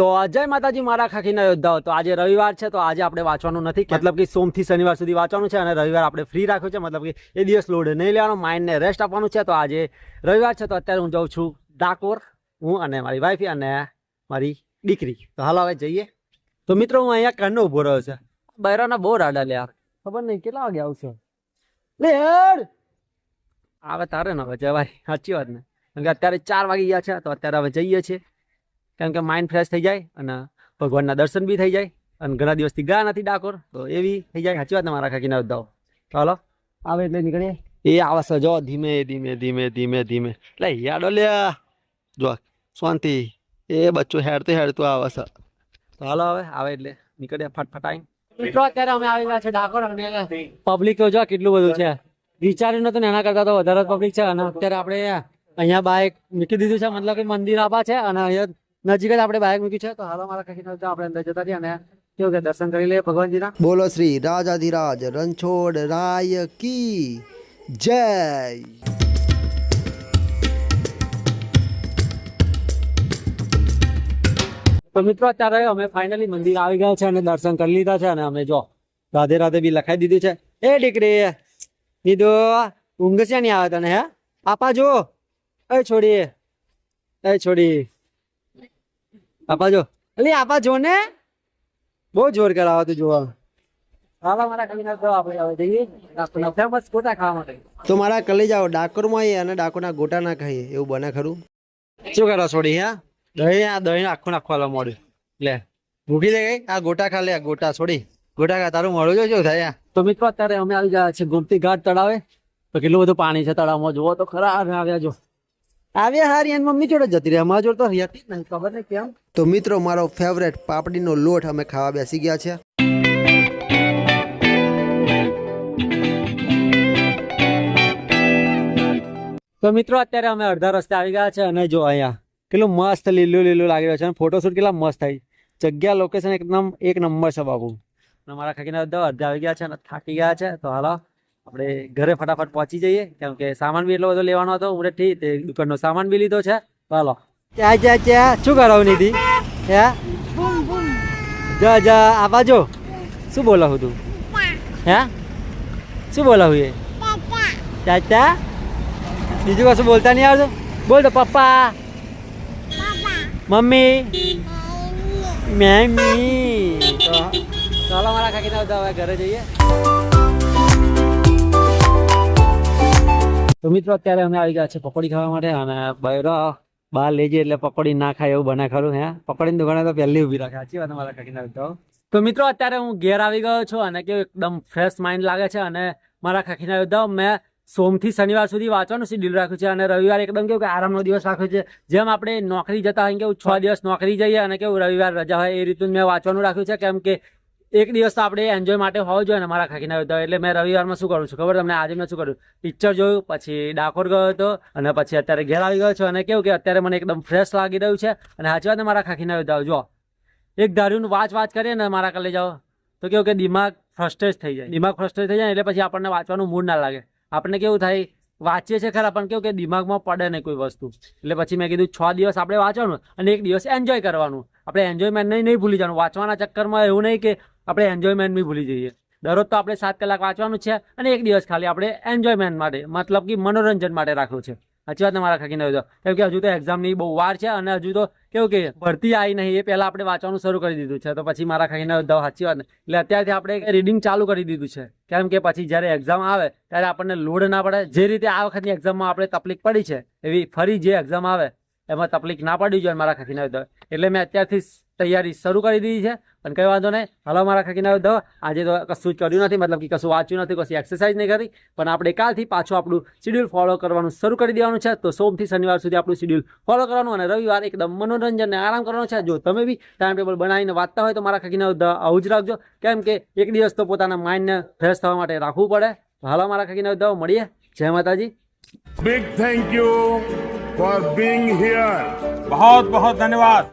તો, જય માતાજી, મારા ખાખીના યોદ્ધાઓ. તો આજે રવિવાર છે, તો આજે આપણે વાંચવાનું નથી. મતલબ કે સોમથી શનિવાર સુધી વાંચવાનું છે અને રવિવાર આપણે ફ્રી રાખ્યું છે. મતલબ કે એ દિવસ લોડ નહીં લેવાનો માઇન્ડને રેસ્ટ આપવાનું છે. તો આજે રવિવાર છે, તો અત્યારે હું જાઉં છું ડાકોર. હું અને મારી વાઈફ અને મારી દીકરી. તો હાલ, હવે જઈએ. તો મિત્રો, હું અહીંયા કારનો ઊભો રહ્યો છે. બૈરાના બહુ રાડા લે ખબર નહીં, કેટલા વાગે આવશે? લે આવે તારે ને હવે જવાય. સાચી વાત ને. કારણ કે અત્યારે ચાર વાગી ગયા છે, તો અત્યારે હવે જઈએ છીએ. કેમ કે માઇન્ડ ફ્રેશ થઈ જાય અને ભગવાનના દર્શન બી થઈ જાય અને ઘણા દિવસથી ગયા નથી ડાકોર તો એવી થઈ જાય. સાચી વાત તમારા કાકી ના બધાઓ? ચાલો આવે એટલે નીકળીએ. એ આવે છે જો ધીમે ધીમે ધીમે ધીમે ધીમે. એટલે યાડો લે. જો શાંતિ. એ બચ્ચું હેડતું હેડતું આવે છે તો હાલો હવે આવે એટલે નીકળીએ ફટફટાઈ મિત્રો અત્યારે અમે આવી ગયા છે ડાકોર અને પબ્લિક તો જો કેટલું બધું છે. વિચાર્યું નતું ને એના કરતા તો વધારે પબ્લિક છે. અને અત્યારે આપણે અહીંયા બાઇક મૂકી દીધું છે. મતલબ કે મંદિર આપા છે અને અહીંયા નજીક જ આપણે બાઇક મૂક્યું છે તો હાલો મારા કાકી આપણે અંદર જતા રહીએ અને કેવું કે દર્શન કરી લઈએ ભગવાનજીના. બોલો શ્રી રાજાધિરાજ રણછોડ રાય કી જય. તો મિત્રો અત્યારે અમે ફાઇનલી મંદિર આવી ગયા છે અને દર્શન કરી લીધા છે અને અમે જો રાધે રાધે બી લખાઈ દીધું છે. એ દીકરી દીધો ઊંઘ છે નહીં આવે તને હે? આપા જો એ છોડી એ છોડી. આપા જો. અલી આપા જો ને. બહુ જોર કરાવો તું જોવા. તો મારા કલે જાઓ ડાકોરમાં આવીએ અને ડાકોર ના ગોટા ના ખાઈએ. એવું બને ખરું? શું કરો છોડી હા દહીં આ દહીં આખું નાખવા મળ્યું લે ભૂખી લે ગઈ? આ ગોટા ખા લે આ ગોટા છોડી. ગોટા ખા તારું મળું જો શું થાય તો મિત્રો અત્યારે અમે આવી ગયા છે ગોમતી ઘાટ તળાવે. તો કેટલું બધું પાણી છે તળાવમાં જોવો તો ખરા અમે આવ્યા જો. આવ્યા હારી એની મમ્મી જોડે જતી રહી અમારા જોડે તો રહેતી જ નહીં ખબર નહીં કેમ. તો મિત્રો મારો ફેવરેટ પાપડીનો લોટ અમે ખાવા બેસી ગયા છે. તો મિત્રો અત્યારે અમે અડધા રસ્તે આવી ગયા છે અને જો અહીંયા કેટલું મસ્ત લીલું લીલું લાગી રહ્યું છે અને ફોટોશૂટ કેટલા મસ્ત થાય જગ્યા લોકેશન એકદમ એક નંબર છે બાબુ અને મારા ખાકીના બધા અડધા આવી ગયા છે અને થાકી ગયા છે. તો હાલો આપણે ઘરે ફટાફટ પહોંચી જઈએ. કેમ કે સામાન બી એટલો બધો લેવાનો હતો ઉમરેઠથી તે દુકાનનો સામાન બી લીધો છે. ચાલો. ચા ચા ક્યાં શું કરાવું નિધિ? હે જા જા, આ બાજુ. શું બોલાવું તું? હે? શું બોલાવું એ? ચાચા બીજું કશું બોલતા નહીં આવતું? બોલ તો, પપ્પા. મમ્મી. મેમી ચાલો મારા કાકીના બધા હવે ઘરે જઈએ. તો મિત્રો અત્યારે અમે આવી ગયા છે પકોડી ખાવા માટે અને બૈરો બહાર લઈ જઈએ એટલે પકોડી ના ખાય એવું બને ખરું, હે? પકોડીની દુકાને તો પહેલી ઊભી રાખે, સાચી વાત મારા કાકીના બધા તો મિત્રો અત્યારે હું ઘેર આવી ગયો છું અને કેવું એકદમ ફ્રેશ માઇન્ડ લાગે છે અને મારા કાકીના યોદ્ધાઓ મેં સોમથી શનિવાર સુધી વાંચવાનું શેડ્યુલ રાખ્યું છે અને રવિવાર એકદમ કેવું કે આરામનો દિવસ રાખ્યો છે. જેમ આપણે નોકરી જતા હોય કેવું છ દિવસ નોકરી જઈએ અને કેવું રવિવાર રજા હોય એ રીતનું મેં વાંચવાનું રાખ્યું છે. કેમ કે એક દિવસ તો આપણે એન્જોય માટે હોવો જોઈએ ને મારા ખાખીના યોદ્ધાઓ એટલે મેં રવિવારમાં શું કરું છું ખબર? તમને આજે મેં શું કર્યું? પિક્ચર જોયું, પછી ડાકોર ગયો હતો અને પછી અત્યારે ઘેર આવી ગયો છું અને કેવું કે અત્યારે મને એકદમ ફ્રેશ લાગી રહ્યું છે અને સાચી વાત મારા ખાખીના યોદ્ધાઓ જો, એક ધાર્યું વાંચ વાંચ કરીએ ને મારા કલે જાઓ, તો કેવું કે દિમાગ ફ્રસ્ટ્રેટ થઈ જાય. દિમાગ ફ્રસ્ટ્રેટ થઈ જાય એટલે પછી આપણને વાંચવાનું મૂડ ના લાગે. આપણને કેવું થાય, વાંચીએ છીએ ખરા, પણ કેવું કે દિમાગમાં પડે નહીં કોઈ વસ્તુ. એટલે પછી મેં કીધું, છ દિવસ આપણે વાંચવાનું અને એક દિવસ એન્જોય કરવાનું. આપણે એન્જોયમેન્ટ નહીં નહીં ભૂલી જવાનું. વાંચવાના ચક્કરમાં એવું નહીં કે આપણે એન્જોયમેન્ટ બી ભૂલી જઈએ. દરરોજ તો આપણે સાત કલાક વાંચવાનું છે અને એક દિવસ ખાલી આપણે એન્જોયમેન્ટ માટે, મતલબ કે મનોરંજન માટે રાખ્યું છે. સાચી વાત મારા ખાકીને હતો કેમ કે હજુ તો એક્ઝામની બહુ વાર છે અને હજુ તો કેવું કે ભરતી આવી નહીં, એ પહેલાં આપણે વાંચવાનું શરૂ કરી દીધું છે. તો પછી મારા હતો સાચી વાત એટલે અત્યારથી આપણે રીડિંગ ચાલુ કરી દીધું છે. કેમ કે પછી જ્યારે એક્ઝામ આવે, ત્યારે આપણને લોડ ના પડે. જે રીતે આ વખતની એક્ઝામમાં આપણે તકલીફ પડી છે, એવી ફરી જે એક્ઝામ આવે, એમાં તકલીફ ના પડવી જોઈએ મારા ખાકીને એટલે મેં અત્યારથી તૈયારી શરૂ કરી દીધી છે. પણ કંઈ વાંધો નહીં. હલો મારા કાકીના દો આજે તો કશું કર્યું નથી. મતલબ કે કશું વાંચ્યું નથી કશું એક્સરસાઇઝ નહીં કરી. પણ આપણે કાલથી પાછું આપણું શિડ્યુલ ફોલો કરવાનું શરૂ કરી દેવાનું છે. તો સોમથી શનિવાર સુધી આપણું શિડ્યુલ ફોલો કરવાનું અને રવિવાર એકદમ મનોરંજનને આરામ કરવાનો છે. જો તમે બી ટાઈમ ટેબલ બનાવીને વાંચતા હોય તો મારા કાકીના દ આવું જ રાખજો. કેમ કે એક દિવસ તો પોતાના માઇન્ડને ફ્રેશ થવા માટે રાખવું પડે. હાલો મારા કાકીના દો મળીએ. જય માતાજી. Big thank you for being here બહુ બહુ ધન્યવાદ